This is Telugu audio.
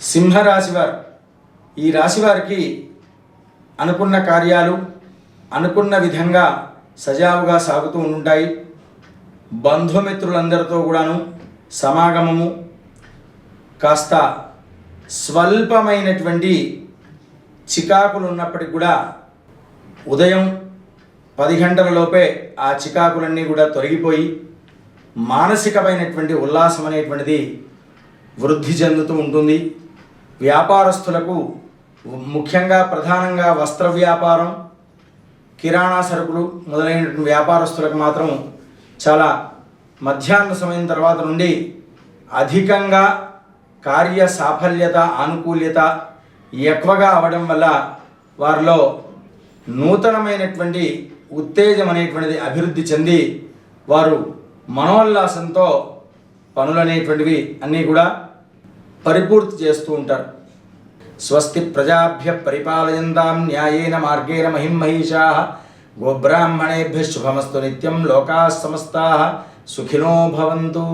సింహ రాశివారు ఈ రాశివారికి అనుకున్న కార్యాలు అనుకున్న విధంగా సజావుగా సాగుతూ ఉంటాయి. బంధుమిత్రులందరితో కూడాను సమాగమము కాస్త స్వల్పమైనటువంటి చికాకులు ఉన్నప్పటికి కూడా ఉదయం పది గంటల లోపే ఆ చికాకులన్నీ కూడా తొలగిపోయి మానసికమైనటువంటి ఉల్లాసం అనేటువంటిది వృద్ధి చెందుతూ ఉంటుంది. వ్యాపారస్తులకు ముఖ్యంగా ప్రధానంగా వస్త్ర వ్యాపారం కిరాణా సరుకులు మొదలైనటువంటి వ్యాపారస్తులకు మాత్రం చాలా మధ్యాహ్న సమయం తర్వాత నుండి అధికంగా కార్య సాఫల్యత ఆనుకూల్యత ఎక్కువగా అవడం వల్ల వారిలో నూతనమైనటువంటి ఉత్తేజం అనేటువంటిది అభివృద్ధి చెంది వారు మనోల్లాసంతో పనులనేటువంటివి అన్నీ కూడా పరిపూర్తి చేస్తూ ఉంటారు. స్వస్తి ప్రజాభ్య పరిపాలయంతాం న్యాయేన మార్గేణ మహిం మహిషా గోబ్రాహ్మణేభ్య శుభమస్తు నిత్యం లోకా సమస్తా సుఖినో భవంతు.